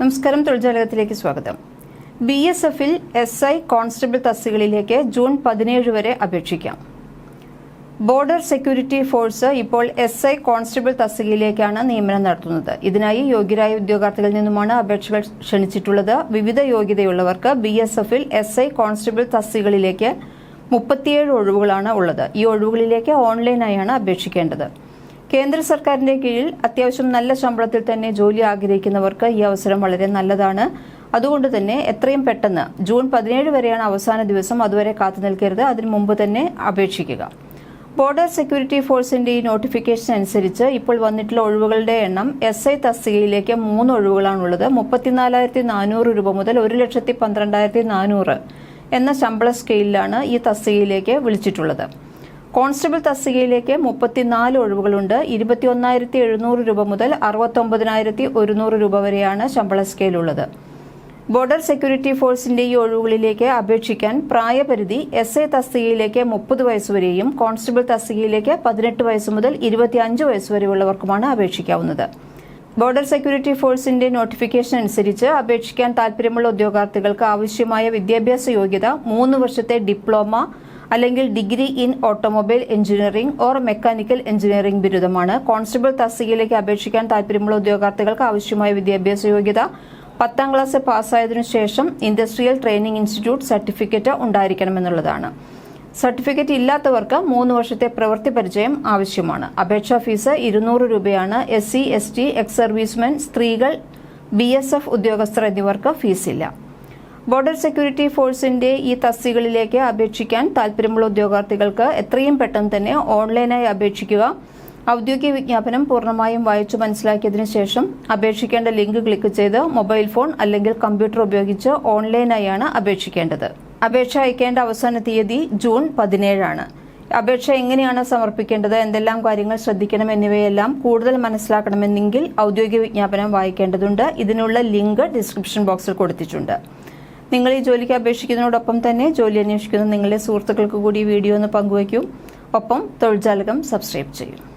നമസ്കാരം തൊഴിൽജാലകത്തിലേക്ക് സ്വാഗതം. ബി എസ് എഫിൽ എസ് ഐ കോൺസ്റ്റബിൾ തസ്തികളിലേക്ക് ജൂൺ പതിനേഴ് വരെ അപേക്ഷിക്കാം. ബോർഡർ സെക്യൂരിറ്റി ഫോഴ്സ് ഇപ്പോൾ എസ് ഐ കോൺസ്റ്റബിൾ തസ്തികയിലേക്കാണ് നിയമനം നടത്തുന്നത്. ഇതിനായി യോഗ്യരായ ഉദ്യോഗാർത്ഥികളിൽ നിന്നുമാണ് അപേക്ഷകൾ ക്ഷണിച്ചിട്ടുള്ളത്. വിവിധ യോഗ്യതയുള്ളവർക്ക് ബി എസ് എഫിൽ എസ് ഐ കോൺസ്റ്റബിൾ തസ്തികളിലേക്ക് മുപ്പത്തിയേഴ് ഒഴിവുകളാണ് ഉള്ളത്. ഈ ഒഴിവുകളിലേക്ക് ഓൺലൈനായാണ് അപേക്ഷിക്കേണ്ടത്. കേന്ദ്ര സർക്കാരിന്റെ കീഴിൽ അത്യാവശ്യം നല്ല ശമ്പളത്തിൽ തന്നെ ജോലി ആഗ്രഹിക്കുന്നവർക്ക് ഈ അവസരം വളരെ നല്ലതാണ്. അതുകൊണ്ട് തന്നെ എത്രയും പെട്ടെന്ന് ജൂൺ പതിനേഴ് വരെയാണ് അവസാന ദിവസം. അതുവരെ കാത്തു നിൽക്കരുത്. അതിനു മുമ്പ് തന്നെ അപേക്ഷിക്കുക. ബോർഡർ സെക്യൂരിറ്റി ഫോഴ്സിന്റെ ഈ നോട്ടിഫിക്കേഷൻ അനുസരിച്ച് ഇപ്പോൾ വന്നിട്ടുള്ള ഒഴിവുകളുടെ എണ്ണം എസ് ഐ തസ്തികയിലേക്ക് മൂന്ന് ഒഴിവുകളാണുള്ളത്. മുപ്പത്തിനാലായിരത്തി നാനൂറ് രൂപ മുതൽ ഒരു ലക്ഷത്തി പന്ത്രണ്ടായിരത്തി നാനൂറ് എന്ന ശമ്പള സ്കെയിലാണ് ഈ തസ്തികയിലേക്ക് വിളിച്ചിട്ടുള്ളത്. കോൺസ്റ്റബിൾ തസ്തികയിലേക്ക് മുപ്പത്തിനാല് ഒഴിവുകളുണ്ട്. ഇരുപത്തിയൊന്നായിരത്തി എഴുന്നൂറ് രൂപ മുതൽ അറുപത്തൊമ്പതിനായിരത്തി ഒരുന്നൂറ് രൂപ വരെയാണ് ശമ്പള സ്കെയിലുള്ളത്. ബോർഡർ സെക്യൂരിറ്റി ഫോഴ്സിന്റെ ഈ ഒഴിവുകളിലേക്ക് അപേക്ഷിക്കാൻ പ്രായപരിധി എസ് ഐ തസ്തികയിലേക്ക് മുപ്പത് വയസ്സുവരെയും കോൺസ്റ്റബിൾ തസ്തികയിലേക്ക് പതിനെട്ട് വയസ്സ് മുതൽ ഇരുപത്തിയഞ്ച് വയസ്സുവരെയുള്ളവർക്കുമാണ് അപേക്ഷിക്കാവുന്നത്. ബോർഡർ സെക്യൂരിറ്റി ഫോഴ്സിന്റെ നോട്ടിഫിക്കേഷൻ അനുസരിച്ച് അപേക്ഷിക്കാൻ താൽപര്യമുള്ള ഉദ്യോഗാർത്ഥികൾക്ക് ആവശ്യമായ വിദ്യാഭ്യാസ യോഗ്യത മൂന്ന് വർഷത്തെ ഡിപ്ലോമ അല്ലെങ്കിൽ degree in automobile engineering or mechanical engineering ബിരുദമാണ്. Constable തസ്തികയിലേക്ക് അപേക്ഷിക്കാൻ താൽപര്യമുള്ള ഉദ്യോഗാർത്ഥികൾക്ക് ആവശ്യമായ വിദ്യാഭ്യാസ യോഗ്യത പത്താം ക്ലാസ് പാസ്സായതിനു ശേഷം ഇൻഡസ്ട്രിയൽ ട്രെയിനിംഗ് ഇൻസ്റ്റിറ്റ്യൂട്ട് സർട്ടിഫിക്കറ്റ് ഉണ്ടായിരിക്കണമെന്നുള്ളതാണ്. സർട്ടിഫിക്കറ്റ് ഇല്ലാത്തവർക്ക് മൂന്ന് വർഷത്തെ പ്രവൃത്തി പരിചയം ആവശ്യമാണ്. അപേക്ഷാ ഫീസ് ഇരുന്നൂറ് രൂപയാണ്. S C S T ex servicemen സ്ത്രീകൾ ബി എസ് എഫ് ഉദ്യോഗസ്ഥർ എന്നിവർക്ക് ഫീസില്ല. ബോർഡർ സെക്യൂരിറ്റി ഫോഴ്സിന്റെ ഈ തസ്തികളിലേക്ക് അപേക്ഷിക്കാൻ താൽപര്യമുള്ള ഉദ്യോഗാർത്ഥികൾക്ക് എത്രയും പെട്ടെന്ന് തന്നെ ഓൺലൈനായി അപേക്ഷിക്കുക. ഔദ്യോഗിക വിജ്ഞാപനം പൂർണമായും വായിച്ചു മനസ്സിലാക്കിയതിനു ശേഷം അപേക്ഷിക്കേണ്ട ലിങ്ക് ക്ലിക്ക് ചെയ്ത് മൊബൈൽ ഫോൺ അല്ലെങ്കിൽ കമ്പ്യൂട്ടർ ഉപയോഗിച്ച് ഓൺലൈനായാണ് അപേക്ഷിക്കേണ്ടത്. അപേക്ഷ അയക്കേണ്ട അവസാന തീയതി ജൂൺ പതിനേഴാണ്. അപേക്ഷ എങ്ങനെയാണ് സമർപ്പിക്കേണ്ടത് എന്തെല്ലാം കാര്യങ്ങൾ ശ്രദ്ധിക്കണം എന്നിവയെല്ലാം കൂടുതൽ മനസ്സിലാക്കണമെന്നെങ്കിൽ ഔദ്യോഗിക വിജ്ഞാപനം വായിക്കേണ്ടതുണ്ട്. ഇതിനുള്ള ലിങ്ക് ഡിസ്ക്രിപ്ഷൻ ബോക്സിൽ കൊടുത്തിട്ടുണ്ട്. നിങ്ങൾ ഈ ജോലിക്ക് അപേക്ഷിക്കുന്നതോടൊപ്പം തന്നെ ജോലി അന്വേഷിക്കുന്ന നിങ്ങളുടെ സുഹൃത്തുക്കൾക്ക് കൂടി വീഡിയോ ഒന്ന് പങ്കുവയ്ക്കും. ഒപ്പം തൊഴിൽ തൊഴിൽജാലകം സബ്സ്ക്രൈബ് ചെയ്യും.